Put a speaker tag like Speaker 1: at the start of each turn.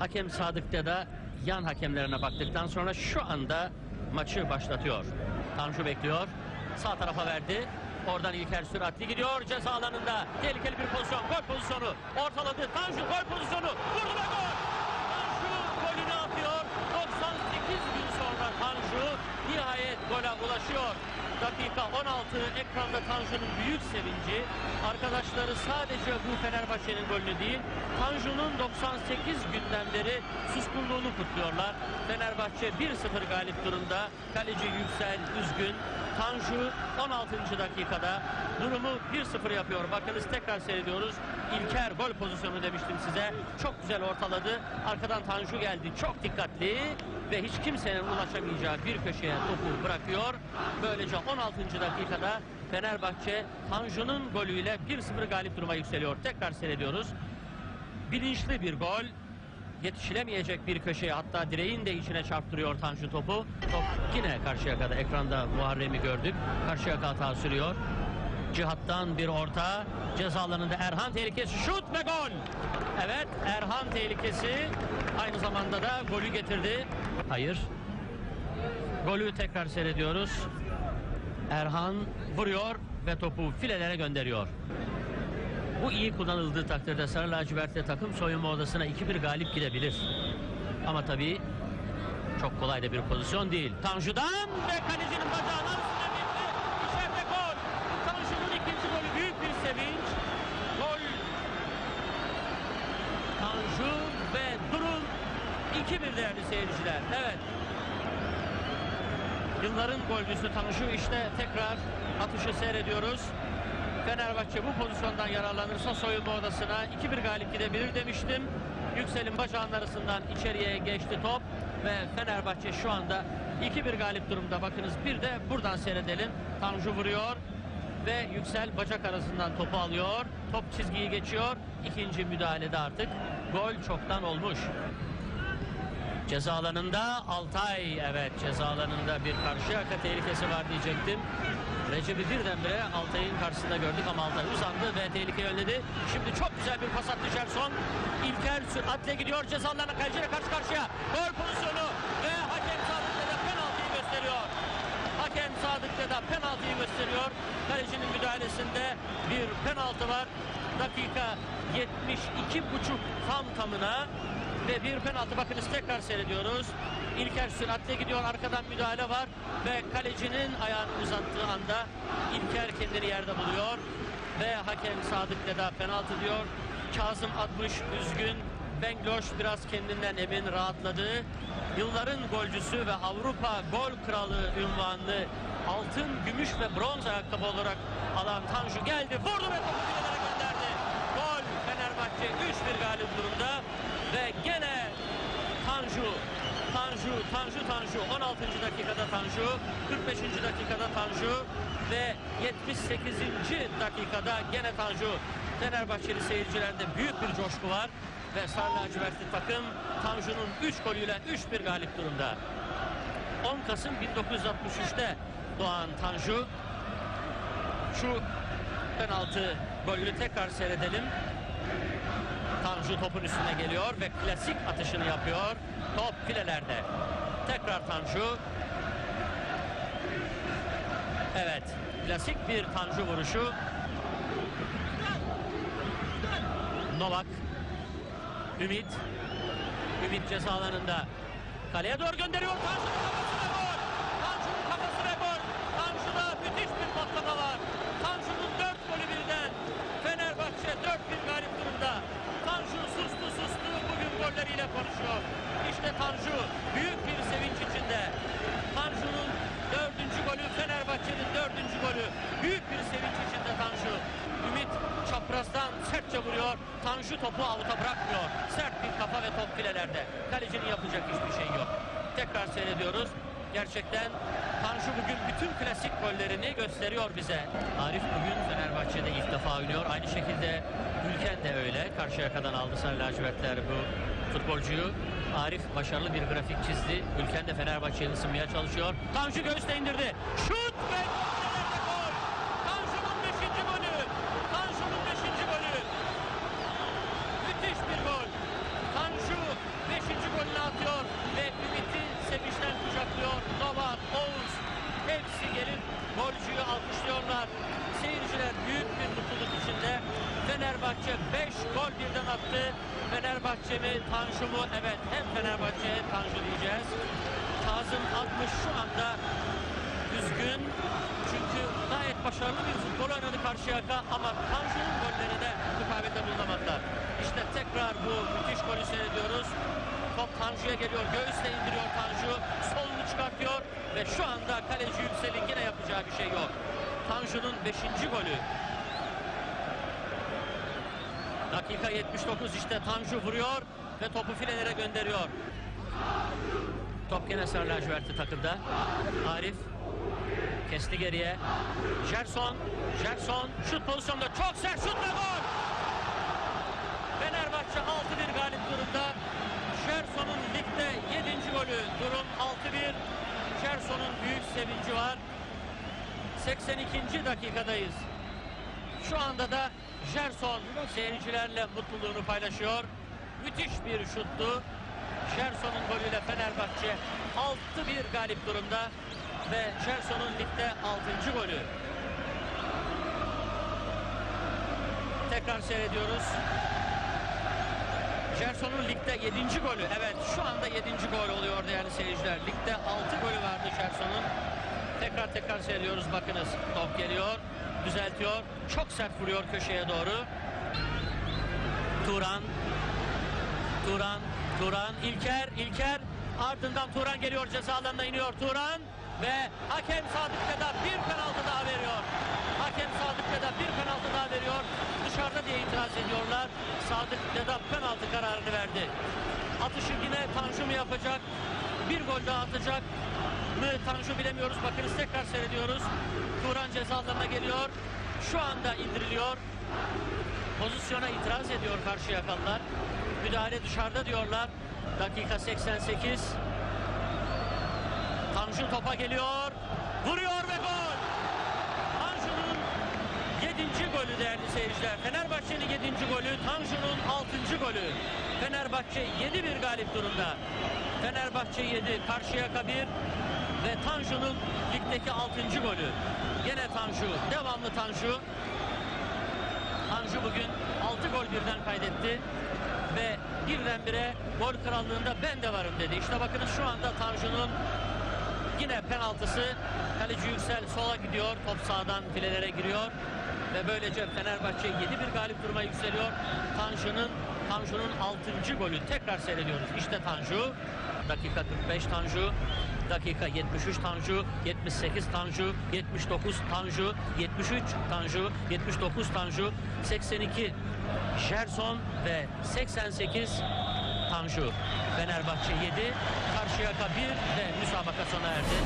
Speaker 1: Hakem Sadık Deda yan hakemlerine baktıktan sonra şu anda maçı başlatıyor. Tanju bekliyor. Sağ tarafa verdi. Oradan İlker süratli gidiyor ceza alanında. Tehlikeli bir pozisyon. Gol pozisyonu. Ortaladı. Tanju gol pozisyonu. Vurdu ve gol. Tanju golünü atıyor. 98 gün sonra Tanju nihayet gole ulaşıyor. Dakika 16 ekranda Tanju'nun büyük sevinci. Arkadaşları sadece bu Fenerbahçe'nin golünü değil, Tanju'nun 98 günden beri suskunluğunu kutluyorlar. Fenerbahçe 1-0 galip durumda. Kaleci Yüksel üzgün. Tanju 16. dakikada durumu 1-0 yapıyor. Bakınız tekrar seyrediyoruz. İlker gol pozisyonu demiştim size. Çok güzel ortaladı. Arkadan Tanju geldi. Çok dikkatli ve hiç kimsenin ulaşamayacağı bir köşeye topu bırakıyor. Böylece 16. dakikada Fenerbahçe Tanju'nun golüyle 1-0 galip duruma yükseliyor. Tekrar seyrediyoruz. Bilinçli bir gol. Yetişilemeyecek bir köşeye hatta direğin de içine çarptırıyor Tanju topu. Top yine Karşıyaka'da ekranda Muharrem'i gördük. Karşıyaka hata sürüyor. Cihattan bir orta. Ceza alanında Erhan tehlikesi. Şut ve gol. Evet Erhan tehlikesi aynı zamanda da golü getirdi. Hayır. Golü tekrar seyrediyoruz. Erhan vuruyor ve topu filelere gönderiyor. Bu iyi kullanıldığı takdirde Sarı Lacivert'le takım soyunma odasına 2-1 galip gidebilir. Ama tabii çok kolay da bir pozisyon değil. Tanju'dan ve kalecinin bacağına üstüne gitti. İçeride gol. Tanju'nun ikinci golü sevinç. Gol. Tanju ve durum 2-1 değerli seyirciler. Evet. Yılların golcüsü Tanju işte tekrar atışı seyrediyoruz. Fenerbahçe bu pozisyondan yararlanırsa soyunma odasına 2-1 galip gidebilir demiştim. Yüksel'in bacağının arasından içeriye geçti top ve Fenerbahçe şu anda 2-1 galip durumda. Bakınız bir de buradan seyredelim. Tanju vuruyor ve Yüksel bacak arasından topu alıyor. Top çizgiyi geçiyor. İkinci müdahalede artık gol çoktan olmuş. Ceza alanında Altay evet ceza alanında bir karşıyaka tehlikesi var diyecektim. Recep'i birdenbire Altay'ın karşısında gördük ama Altay uzandı ve tehlikeyi önledi. Şimdi çok güzel bir pas attı Gerson. İlker süratle gidiyor ceza alanına karşı karşıya. Gol pozisyonu ve hakem Sadık Dede penaltıyı gösteriyor. Sadık Dede penaltıyı gösteriyor. Kalecinin müdahalesinde bir penaltı var. Dakika 72 buçuk tam tamına ve bir penaltı bakınız tekrar seyrediyoruz. İlker süratle gidiyor arkadan müdahale var ve kalecinin ayağını uzattığı anda İlker kendini yerde buluyor ve hakem Sadık Deda penaltı diyor. Kazım Atmış üzgün. Bengloş biraz kendinden emin rahatladı. Yılların golcüsü ve Avrupa gol kralı ünvanını altın, gümüş ve bronz ayakkabı olarak alan Tanju geldi. Vurdu ve topu gönderdi. Gol Fenerbahçe 3-1 galip durumda ve gene Tanju Tanju, Tanju, Tanju 16. dakikada Tanju 45. dakikada Tanju ve 78. dakikada gene Tanju Fenerbahçeli seyircilerde büyük bir coşku var ve Sarı Lacivertli takım Tanju'nun 3 golüyle 3-1 galip durumda. 10 Kasım 1963'te doğan Tanju şu penaltı golünü tekrar seyredelim. Tanju topun üstüne geliyor ve klasik atışını yapıyor. Top filelerde. Tekrar Tanju. Evet. Klasik bir Tanju vuruşu. Novak. Ümit. Ümit ceza. Kaleye doğru gönderiyor. Tanju'nun kafası ve gol. Tanju'nun kafası ve gol. Tanju'da müthiş bir patlama var. Tanju'nun dört golü birden. Fenerbahçe 4-1 galip durumda. Tanju sustu sustu bugün golleriyle konuşuyor. İşte Tanju büyük bir sevinç içinde. Tanju'nun dördüncü golü Fenerbahçe'nin dördüncü golü. Büyük bir sevinç içinde Tanju. Ümit çaprazdan sertçe vuruyor. Tanju topu avuta bırakmıyor. Sert bir kafa ve top filelerde. Kalecinin yapacak hiçbir şey yok. Tekrar seyrediyoruz. Gerçekten Tanju bugün bütün klasik gollerini gösteriyor bize. Arif bugün Fenerbahçe'de ilk defa oynuyor. Aynı şekilde Ülken de öyle. Karşıyaka'dan aldı Sarı lacivertler bu futbolcuyu. Arif başarılı bir grafik çizdi. Ülken de Fenerbahçe'ye ısınmaya çalışıyor. Tanju göğüste indirdi. Şut ve gollerle gol. Tanju'nun beşinci golü. Tanju'nun beşinci golü. Müthiş bir gol. Tanju mi, Tanju mu? Evet, hem Fenerbahçe hem Tanju diyeceğiz. Kazım 60 şu anda düzgün. Çünkü gayet başarılı bir futbol oynadı Karşıyaka ama Tanju'nun gollerine mukavele bulunamadılar. İşte tekrar bu müthiş golü seyrediyoruz. Top Tanju'ya geliyor. Göğüsle indiriyor Tanju. Solunu çıkartıyor ve şu anda kaleci Yüksel'in yine yapacağı bir şey yok. Tanju'nun 5. golü. Dakika 79 işte Tanju vuruyor ve topu filelere gönderiyor. Top gene Sarı lacivertli takımda. Arif kesti geriye. Gerson, Gerson şut pozisyonunda çok sert şut ve gol. Fenerbahçe 6-1 galip durumda. Gerson'un ligde 7. golü. Durum 6-1. Gerson'un büyük sevinci var. 82. dakikadayız. Şu anda da Gerson seyircilerle mutluluğunu paylaşıyor. Müthiş bir şuttu. Gerson'un golüyle Fenerbahçe 6-1 galip durumda ve Gerson'un ligde 6. golü. Tekrar seyrediyoruz. Gerson'un ligde 7. golü. Evet şu anda 7. gol oluyor değerli seyirciler. Ligde 6 golü vardı Gerson'un. Tekrar tekrar seyrediyoruz bakınız. Top geliyor. Düzeltiyor. Çok sert vuruyor köşeye doğru. Turan. Turan. Turan. İlker. İlker. Ardından Turan geliyor. Ceza alanına iniyor Turan. Ve hakem Sadık Vedat bir penaltı daha veriyor. Hakem Sadık Vedat bir penaltı daha veriyor. Dışarıda diye itiraz ediyorlar. Sadık Vedat penaltı kararını verdi. Atışı yine Tanju mu yapacak? Bir gol daha atacak mı Tanju bilemiyoruz. Bakınız tekrar seyrediyoruz. Turan ceza alanına geliyor. Şu anda indiriliyor. Pozisyona itiraz ediyor karşı yakalılar. Müdahale dışarıda diyorlar. Dakika 88. Tanju topa geliyor. Vuruyor ve gol. Tanju'nun 7. golü değerli seyirciler. Fenerbahçe'nin 7. golü, Tanju'nun 6. golü. Fenerbahçe 7-1 galip durumda. Fenerbahçe 7, Karşıyaka 1 ve Tanju'nun ligdeki 6. golü. Gene Tanju, devamlı Tanju. Tanju bugün 6 gol birden kaydetti ve birdenbire gol krallığında ben de varım dedi. İşte bakınız şu anda Tanju'nun yine penaltısı. Kaleci Yüksel sola gidiyor. Top sağdan filelere giriyor. Ve böylece Fenerbahçe 7-1 galip duruma yükseliyor. Tanju'nun Tanju'nun 6. golü tekrar seyrediyoruz. İşte Tanju. Dakika 45 Tanju. Dakika 73 Tanju, 78 Tanju, 79 Tanju, 73 Tanju, 79 Tanju, 82 Gerson ve 88 Tanju. Fenerbahçe 7, Karşıyaka 1 ve müsabaka sona erdi.